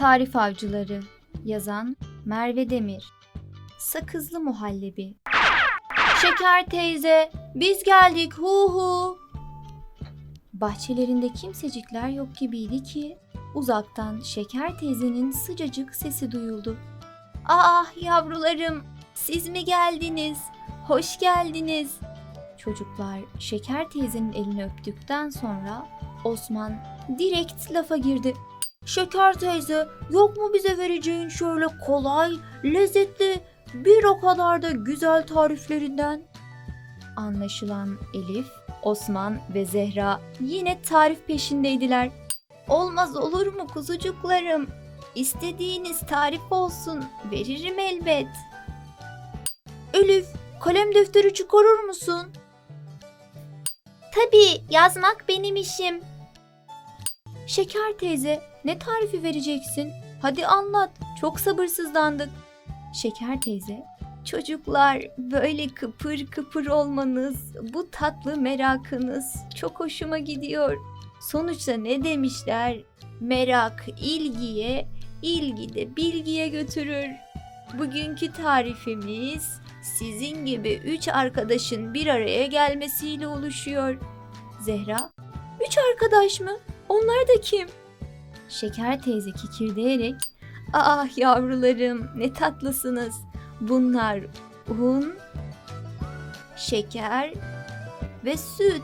Tarif Avcıları Yazan Merve Demir Sakızlı Muhallebi Şeker teyze, biz geldik hu hu. Bahçelerinde kimsecikler yok gibiydi ki uzaktan Şeker teyzenin sıcacık sesi duyuldu. Ah yavrularım, siz mi geldiniz? Hoş geldiniz. Çocuklar Şeker teyzenin elini öptükten sonra Osman direkt lafa girdi. Şeker teyze, yok mu bize vereceğin şöyle kolay, lezzetli, bir o kadar da güzel tariflerinden? Anlaşılan Elif, Osman ve Zehra yine tarif peşindeydiler. Olmaz olur mu kuzucuklarım? İstediğiniz tarif olsun, veririm elbet. Elif, kalem defteri çıkarır mısın? Tabii, yazmak benim işim. Şeker teyze, ne tarifi vereceksin? Hadi anlat, çok sabırsızlandık. Şeker teyze, çocuklar böyle kıpır kıpır olmanız, bu tatlı merakınız çok hoşuma gidiyor. Sonuçta ne demişler? Merak ilgiye, ilgi de bilgiye götürür. Bugünkü tarifimiz sizin gibi üç arkadaşın bir araya gelmesiyle oluşuyor. Zehra, üç arkadaş mı? Onlar da kim? Şeker teyze kikirdeyerek, ah yavrularım ne tatlısınız. Bunlar un, şeker ve süt.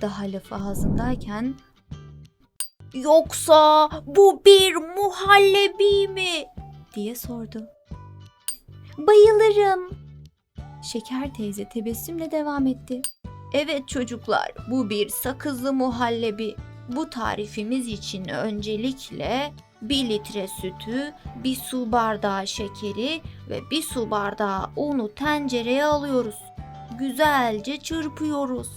Daha lafı ağzındayken Yoksa bu bir muhallebi mi? diye sordu. Bayılırım. Şeker teyze tebessümle devam etti. Evet çocuklar, bu bir sakızlı muhallebi. Bu tarifimiz için öncelikle 1 litre sütü, bir su bardağı şekeri ve bir su bardağı unu tencereye alıyoruz. Güzelce çırpıyoruz.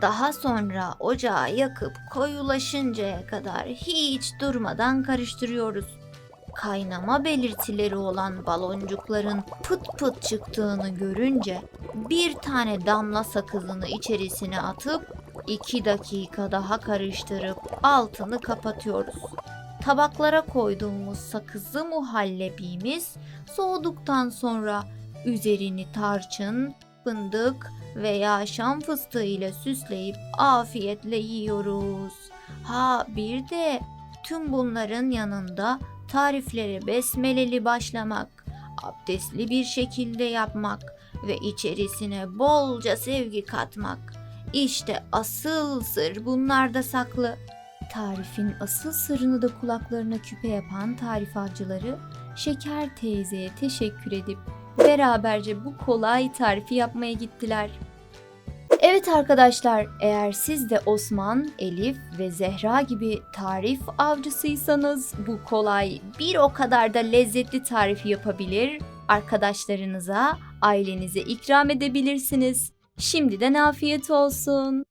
Daha sonra ocağı yakıp koyulaşıncaya kadar hiç durmadan karıştırıyoruz. Kaynama belirtileri olan baloncukların pıt pıt çıktığını görünce bir tane damla sakızını içerisine atıp 2 dakika daha karıştırıp altını kapatıyoruz. Tabaklara koyduğumuz sakızlı muhallebimiz soğuduktan sonra üzerini tarçın, fındık veya şam fıstığı ile süsleyip afiyetle yiyoruz. Ha bir de tüm bunların yanında tariflere besmeleli başlamak, abdestli bir şekilde yapmak ve içerisine bolca sevgi katmak. İşte asıl sır bunlarda saklı. Tarifin asıl sırrını da kulaklarına küpe yapan tarif avcıları Şeker teyzeye teşekkür edip beraberce bu kolay tarifi yapmaya gittiler. Evet arkadaşlar, eğer siz de Osman, Elif ve Zehra gibi tarif avcısıysanız bu kolay bir o kadar da lezzetli tarifi yapabilir, arkadaşlarınıza, ailenize ikram edebilirsiniz. Şimdiden afiyet olsun.